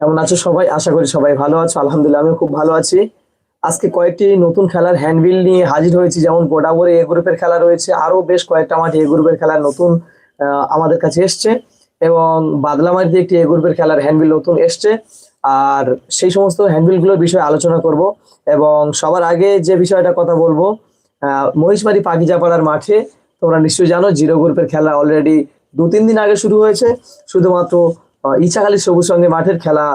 কেমন আছো সবাই? আশা করি সবাই ভালো আছো। আলহামদুলিল্লাহ, আমিও খুব ভালো আছি। আজকে কয়েকটি নতুন খেলার হ্যান্ডবিল নিয়ে হাজির হয়েছি। যেমন গোডাবরে এ গ্রুপের খেলা রয়েছে। আরও বেশ কয়েকটা মাঠে এ গ্রুপের খেলার নতুন আমাদের কাছে এসছে। এবং বাদলামারিতে একটি এ গ্রুপের খেলার হ্যান্ডবিল নতুন এসছে। আর সেই সমস্ত হ্যান্ডবিলগুলোর বিষয়ে আলোচনা করব। এবং সবার আগে যে বিষয়টা কথা বলব মহিষবাড়ি পাখিজাপাড়ার মাঠে তোমরা নিশ্চয়ই জানো জিরো গ্রুপের খেলা অলরেডি দু তিন দিন আগে শুরু হয়েছে। শুধুমাত্র ইচ্ছাখালী সবুজ সঙ্গে মাঠের খেলা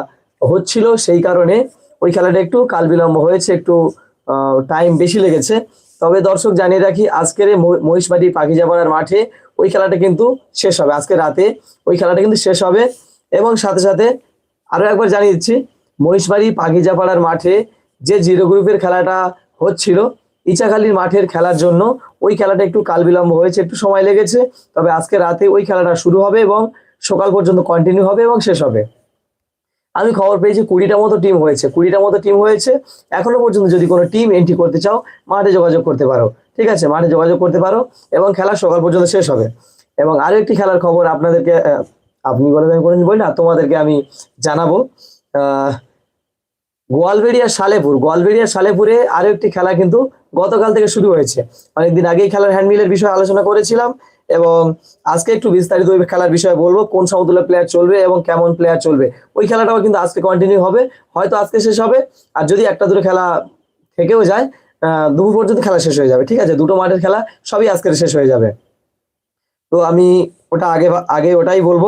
হচ্ছিল, সেই কারণে ওই খেলাটা একটু কাল বিলম্ব হয়েছে, একটু টাইম বেশি লেগেছে। তবে দর্শক জানিয়ে রাখি, আজকের মহিষবাড়ি পাখিজাপাড়ার মাঠে ওই খেলাটা কিন্তু শেষ হবে। আজকে রাতে ওই খেলাটা কিন্তু শেষ হবে। এবং সাথে সাথে আরও একবার জানিয়ে দিচ্ছি, মহিষবাড়ি পাখিজাপাড়ার মাঠে যে জিরো গ্রুপের খেলাটা হচ্ছিল ইচাখালীর মাঠের খেলার জন্য ওই খেলাটা একটু কাল বিলম্ব হয়েছে, একটু সময় লেগেছে। তবে আজকে রাতে ওই খেলাটা শুরু হবে এবং সকাল পর্যন্ত কন্টিনিউ হবে এবং শেষ হবে। আমি খবর পেয়েছি কুড়িটা মতো টিম হয়েছে। কুড়িটা মতো টিম হয়েছে। এখনও পর্যন্ত যদি কোনো টিম এন্ট্রি করতে চাও, মাঠে যোগাযোগ করতে পারো। ঠিক আছে? মাঠে যোগাযোগ করতে পারো এবং খেলা সকাল পর্যন্ত শেষ হবে। এবং আরও একটি খেলার খবর আপনাদেরকে আপনি বলে আমি বলি না, তোমাদেরকে আমি জানাব। গোয়ালবেড়িয়া সালেপুর গোয়ালবেড়িয়া সালেপুরে আরও একটি খেলা কিন্তু গতকাল থেকে শুরু হয়েছে। অনেকদিন আগেই খেলার হ্যান্ডমিলের বিষয়ে আলোচনা করেছিলাম এবং আজকে একটু বিস্তারিত ওই খেলার বিষয়ে বলব, কোন সমতুল্য প্লেয়ার চলবে এবং কেমন প্লেয়ার চলবে। ওই খেলাটাও কিন্তু আজকে কন্টিনিউ হবে, হয়তো আজকে শেষ হবে। আর যদি একটা দুটো খেলা থেকেও যায় দুপুর পর্যন্ত খেলা শেষ হয়ে যাবে, ঠিক আছে? দুটো মাঠের খেলা সবই আজকের শেষ হয়ে যাবে। তো আমি ওটা আগে আগে ওটাই বলব।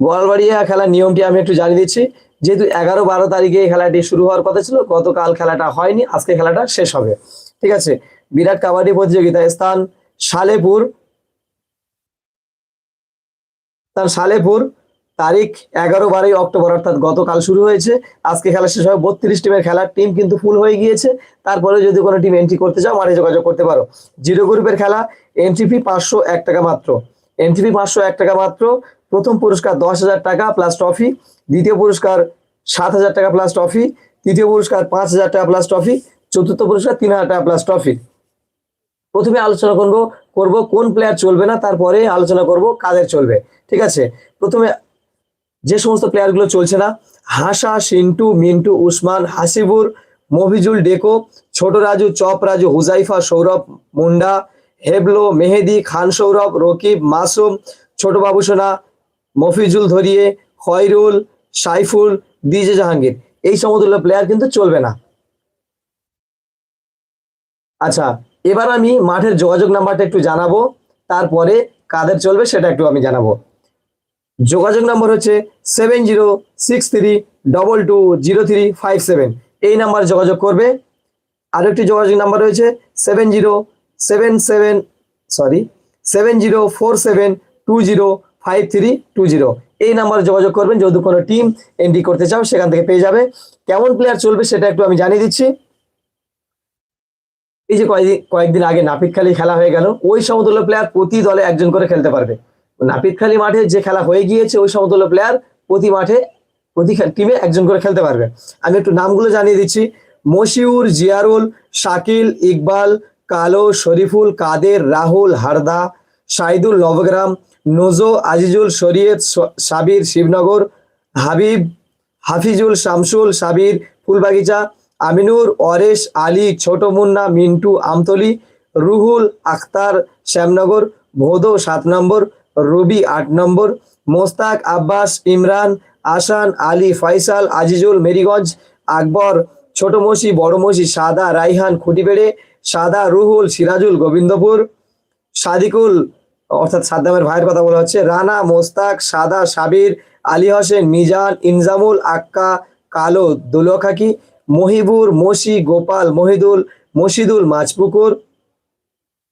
গোয়ালবাড়িয়া খেলার নিয়মটি আমি একটু জানিয়ে দিচ্ছি। যেহেতু এগারো বারো তারিখে খেলাটি শুরু হওয়ার কথা ছিল, গতকাল খেলাটা হয়নি, আজকে খেলাটা শেষ হবে। ঠিক আছে? বিরাট কাবাডি প্রতিযোগিতা স্থান সালেপুর তার সালেপুর তারিখ এগারো বারোই অক্টোবর, অর্থাৎ গতকাল শুরু হয়েছে। আজকে খেলা শেষ হবে, বত্রিশ টিমের খেলার টিম কিন্তু ফুল হয়ে গিয়েছে। তারপরে যদি কোনো টিম এন্ট্রি করতে চাও, মাঠে যোগাযোগ করতে পারো। জিরো গ্রুপের খেলা এন্ট্রি ফি পাঁচশো এক টাকা মাত্র। এন্ট্রি পাঁচশো এক টাকা মাত্র। প্রথম পুরস্কার দশ হাজার টাকা প্লাস ট্রফি দ্বিতীয় পুরস্কার সাত হাজার টাকা প্লাস ট্রফি তৃতীয় পুরস্কার পাঁচ হাজার টাকা প্লাস ট্রফি চতুর্থ পুরস্কার তিন হাজার টাকা প্লাস ট্রফি প্রথমে আলোচনা করব করব কোন প্লেয়ার চলবে না, তারপরে আলোচনা করব কাদের চলবে। ঠিক আছে? প্রথমে যে সমস্ত প্লেয়ারগুলো চলছে না, হাসা, সিন্টু, মিন্টু, উসমান, হাসিবুর, মফিজুল, ডেকো, ছোট রাজু, চপ রাজু, হুজাইফা, সৌরভ মুন্ডা হেবলো, মেহেদি, খান সৌরভ, রকিব, মাসুম, ছোট বাবুসোনা মফিজুল ধরিয়ে, খয়রুল, সাইফুল, ডিজে জাহাঙ্গীর। এই সমতুল্য প্লেয়ার কিন্তু চলবে না। আচ্ছা এবার আমি মাঠের যোগাযোগ নাম্বারটা একটু জানাব, তারপরে কাদের চলবে সেটা একটু আমি জানাব। যোগাযোগ নম্বর হচ্ছে seven zero six three double two zero three five seven. এই নাম্বারে যোগাযোগ করবে। আরও একটি যোগাযোগ নাম্বার রয়েছে seven zero seven seven sorry seven zero four seven two zero five three two zero এই নাম্বারে যোগাযোগ করবেন, যদি কোনো টিম এন্ট্রি করতে চাও, সেখান থেকে পেয়ে যাবে। কেমন প্লেয়ার চলবে সেটা একটু আমি জানিয়ে দিচ্ছি। এই যে কয়েকদিন কয়েকদিন আগে নাপিতখালি খেলা হয়ে গেল, ওই সমতুল্য প্লেয়ার প্রতি দলে একজন করে খেলতে পারবে। নাপিতখালি মাঠে যে খেলা হয়ে গিয়েছে, ওই সমতুল্য প্লেয়ার প্রতি মাঠে, প্রতি টিমে একজন করে খেলতে পারবে। আমি একটু নামগুলো জানিয়ে দিচ্ছি। মশিউর, জিয়ারুল, শাকিল, ইকবাল কালো শরীফুল কাদের, রাহুল হারদা, সাইদুল নবগ্রাম, নোজো আজিজুল শরীয়ত সাবির শিবনগর, হাবিব, হাফিজুল শামসুল সাবির ফুলবাগিচা, আমিনুর, অরেশ, আলী, ছোট মুন্না, মিন্টু, আমতলি, রুহুল আখতার, শ্যামনগর, ভোদো সাত নম্বর, রবি আট নম্বর, মোস্তাক আব্বাস, ইমরান আসান আলী ফয়সাল আজিজুল, মেরিগঞ্জ, আকবর ছোট মসি বড় মসি সাদা, রাইহান, খুঁটিবেড়ে সাদা রুহুল সিরাজুল গোবিন্দপুর, সাদিকুল, অর্থাৎ সাদ্দামের ভাইয়ের কথা বলা হচ্ছে, রানা মোস্তাক, সাদা সাবির, আলী হোসেন, মিজান, ইনজামুল, আক্কা, কালো দুলখাকি, মহিবুর, মসি, গোপাল, মহিদুল, মসিদুল, মাছপুকুর,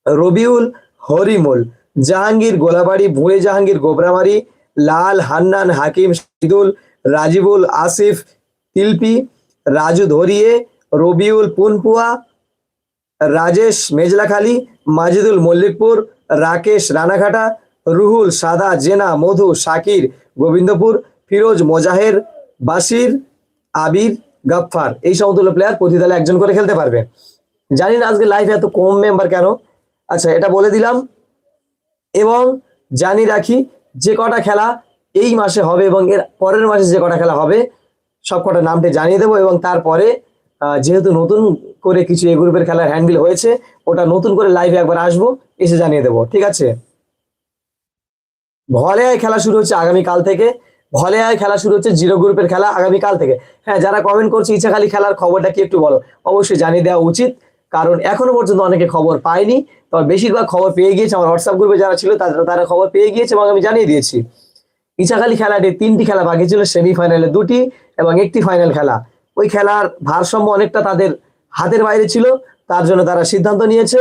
রবিউল, হরিমুল, জাহাঙ্গীর, গোলাবাড়ি ভুঁয়ে জাহাঙ্গীর, গোবরামারি, লাল, হান্নান, হাকিম শহীদুল রাজিবুল, আসিফ, তিলপি, রাজু ধরিয়ে, রবিউল, পুনপুয়া রাজেশ মেজলাখালী, মাজিদুল মল্লিকপুর, রাকেশ রানাঘাটা, রুহুল, সাদা, জেনা, মধু, শাকির, গোবিন্দপুর, ফিরোজ মোজাহের বাসির আবির, গাফফার। এই সমতুল্য প্লেয়ার প্রতি দলে একজন করে খেলতে পারবে। জানি না আজকে লাইফে এত কম মেম্বার কেন। আচ্ছা এটা বলে দিলাম। এবং জানিয়ে রাখি, যে কটা খেলা এই মাসে হবে এবং এর পরের মাসে যে কটা খেলা হবে সব কটা নামটি জানিয়ে দেবো এবং তারপরে যেহেতু নতুন করে কিছু এ গ্রুপের খেলার হ্যান্ডবিল হয়েছে, ওটা নতুন করে লাইভে একবার আসব, এসে জানিয়ে দেবো, ঠিক আছে? ভলেআয় খেলা শুরু হচ্ছে আগামীকাল থেকে। ভলেআয় খেলা শুরু হচ্ছে জিরো গ্রুপের খেলা আগামীকাল থেকে। হ্যাঁ যারা কমেন্ট করছে ইচ্ছাখালি খেলার খবরটা কি একটু বলো, অবশ্যই জানিয়ে দেওয়া উচিত। কারণ এখনও পর্যন্ত অনেকে খবর পায়নি, তবে বেশিরভাগ খবর পেয়ে গিয়েছে আমার হোয়াটসঅ্যাপ গ্রুপে যারা ছিল তারা তারা খবর পেয়ে গিয়েছে এবং আমি জানিয়ে দিয়েছি। ইচ্ছাখালি খেলাটি তিনটি খেলা বাকি ছিল সেমিফাইনালে দুটি এবং একটি ফাইনাল খেলা। ওই খেলার ভারসাম্য অনেকটা তাদের হাতের বাইরে ছিল, তার জন্য তারা সিদ্ধান্ত নিয়েছে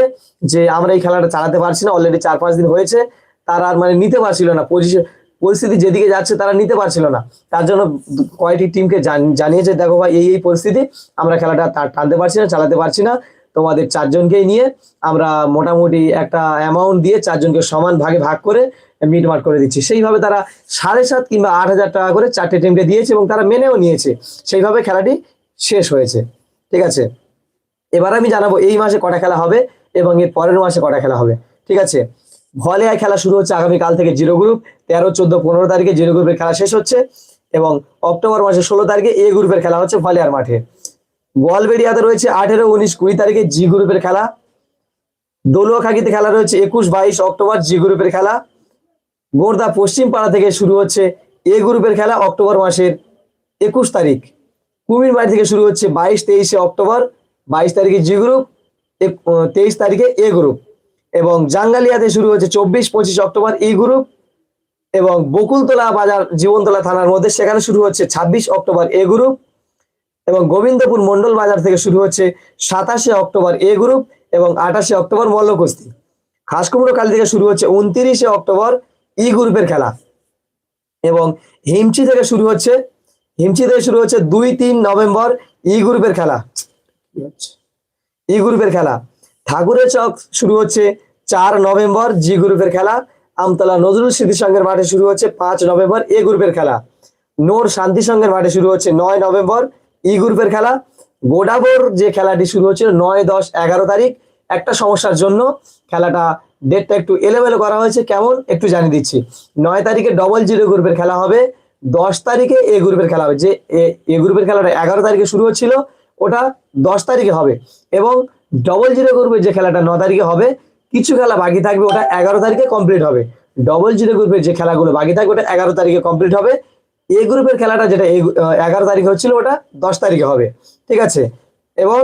যে আমরা এই খেলাটা চালাতে পারছি না অলরেডি চার পাঁচ দিন হয়েছে, তারা আর মানে নিতে পারছিল না পজিশন পরিস্থিতি যেদিকে যাচ্ছে তারা নিতে পারছিল না। তার জন্য কয়েকটি টিমকে জানিয়েছে, দেখো ভাই, এই এই পরিস্থিতি, আমরা খেলাটা টানতে পারছি না, চালাতে পারছি না, তোমাদের চারজনকেই নিয়ে আমরা মোটামুটি একটা অ্যামাউন্ট দিয়ে চারজনকে সমান ভাগে ভাগ করে মিটমাট করে দিচ্ছি। সেইভাবে তারা সাড়ে সাত কিংবা আট হাজার টাকা করে চারটে টিমকে দিয়েছে এবং তারা মেনেও নিয়েছে। সেইভাবে খেলাটি শেষ হয়েছে। ঠিক আছে? এবার আমি জানাব এই মাসে কটা খেলা হবে এবং এর পরের মাসে কটা খেলা হবে, ঠিক আছে? ভলিবল খেলা শুরু হচ্ছে আগামীকাল থেকে জিরো গ্রুপ তেরো, চোদ্দ, পনেরো তারিখে জিরো গ্রুপের খেলা শেষ হচ্ছে এবং অক্টোবর মাসের ষোলো তারিখে এ গ্রুপের খেলা হচ্ছে ভলিয়ার মাঠে। গোয়ালবেড়িয়াতে রয়েছে আঠেরো, উনিশ, কুড়ি তারিখে জি গ্রুপের খেলা। দলুয়াখাকিতে খেলা রয়েছে একুশ, বাইশ, অক্টোবর, জি গ্রুপের খেলা। গোর্দা পশ্চিম পাড়া থেকে শুরু হচ্ছে এ গ্রুপের খেলা অক্টোবর মাসের একুশ তারিখ। কুমিরবাড়ি থেকে শুরু হচ্ছে বাইশ, তেইশে অক্টোবর। বাইশ তারিখে জি গ্রুপ তেইশ তারিখে এ গ্রুপ এবং জাঙ্গালিয়াতে শুরু হচ্ছে চব্বিশ, পঁচিশ অক্টোবর ই গ্রুপ এবং বকুলতলা বাজার জীবনতলা থানার মধ্যে সেখানে শুরু হচ্ছে ছাব্বিশ অক্টোবর এ গ্রুপ এবং গোবিন্দপুর মন্ডল বাজার থেকে শুরু হচ্ছে সাতাশে অক্টোবর এ গ্রুপ এবং আঠাশে অক্টোবর মল্লকুস্তি খাসকুমড়ো কাল থেকে শুরু হচ্ছে উনত্রিশে অক্টোবর ই গ্রুপের খেলা এবং হিমচি থেকে শুরু হচ্ছে, হিমচি থেকে শুরু হচ্ছে দুই তিন নভেম্বর ই গ্রুপের খেলা? ই গ্রুপের খেলা। ঠাকুরের চক শুরু হচ্ছে চার নভেম্বর, জি গ্রুপের খেলা। আমতলা নজরুল স্মৃতি সংঘের মাঠে শুরু হচ্ছে পাঁচ নভেম্বর, এ গ্রুপের খেলা। নোর শান্তি সংঘের মাঠে শুরু হচ্ছে নয় নভেম্বর, ই গ্রুপের খেলা। গোডাবোর যে খেলাটি শুরু হচ্ছিল নয় দশ এগারো তারিখ, একটা সমস্যার জন্য খেলাটা ডেটটা একটু এলোমেলো করা হয়েছে। কেমন? একটু জানিয়ে দিচ্ছি। নয় তারিখে ডবল জিরো গ্রুপের খেলা হবে, দশ তারিখে এ গ্রুপের খেলা হবে। যে এ- গ্রুপের খেলাটা এগারো তারিখে শুরু হচ্ছিল ওটা দশ তারিখে হবে এবং ডবল জিরো গ্রুপের যে খেলাটা ন তারিখে হবে, কিছু খেলা বাকি থাকবে, ওটা এগারো তারিখে কমপ্লিট হবে। ডবল জিরো গ্রুপের যে খেলাগুলো বাকি থাকবে, ওটা এগারো তারিখে কমপ্লিট হবে। এ গ্রুপের খেলাটা যেটা এগারো তারিখে হচ্ছিল, ওটা দশ তারিখে হবে। ঠিক আছে? এবং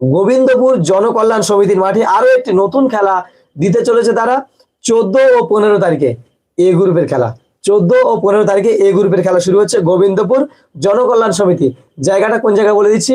গোবিন্দপুর জনকল্যাণ সমিতির মাঠে আরও একটি নতুন খেলা দিতে চলেছে তারা, চোদ্দ ও পনেরো তারিখে এ গ্রুপের খেলা। চোদ্দ ও পনেরো তারিখে এ গ্রুপের খেলা শুরু হচ্ছে গোবিন্দপুর জনকল্যাণ সমিতি। জায়গাটা কোন জায়গায় বলে দিচ্ছি?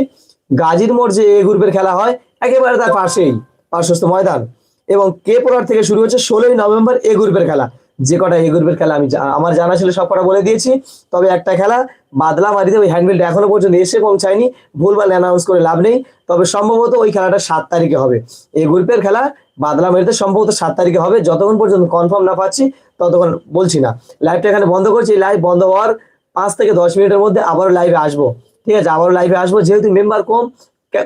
গাজীর মোড় যে এ গ্রুপের খেলা হয়, একেবারে তার পাশেই, পার্শ্বস্থ ময়দান। এবং কে পোলার থেকে শুরু হচ্ছে ষোলোই নভেম্বর এ গ্রুপের খেলা। যে কটা এ গ্রুপের খেলা আমি আমার জানা ছিল সব কটা বলে দিয়েছি, তবে একটা খেলা বাদলা মারিতে ওই হ্যান্ডবিলটা এখনও পর্যন্ত এসে পৌঁছায়নি, ভুলভাল অ্যানাউন্স করে লাভ নেই, তবে সম্ভবত ওই খেলাটা সাত তারিখে হবে। এই গ্রুপের খেলা বাদলা মারিতে সম্ভবত সাত তারিখে হবে, যতক্ষণ পর্যন্ত কনফার্ম না পাচ্ছি, ততক্ষণ বলছি না। লাইভটা এখানে বন্ধ করছি লাইভ বন্ধ হওয়ার পাঁচ থেকে দশ মিনিটের মধ্যে আবারও লাইভে আসব। ঠিক আছে, আবারও লাইভে আসব, যেহেতু মেম্বার কম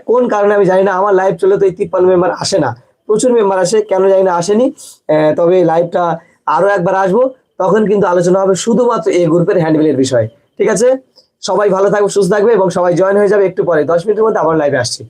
কোন কারণে আমি জানি না, আমার লাইভ চলে তো এই তিপ্পান্ন মেম্বার আসে না। প্রচুর মেম্বার আসে, কেন জানি না আসেনি তবে লাইভটা আরও একবার আসব, তখন কিন্তু আলোচনা হবে শুধুমাত্র এই গ্রুপের হ্যান্ডবিলের বিষয়। ঠিক আছে? সবাই ভালো থাকবে, সুস্থ থাকবে এবং সবাই জয়েন হয়ে যাবে একটু পরে। দশ মিনিটের মধ্যে আবার লাইভে আসছি।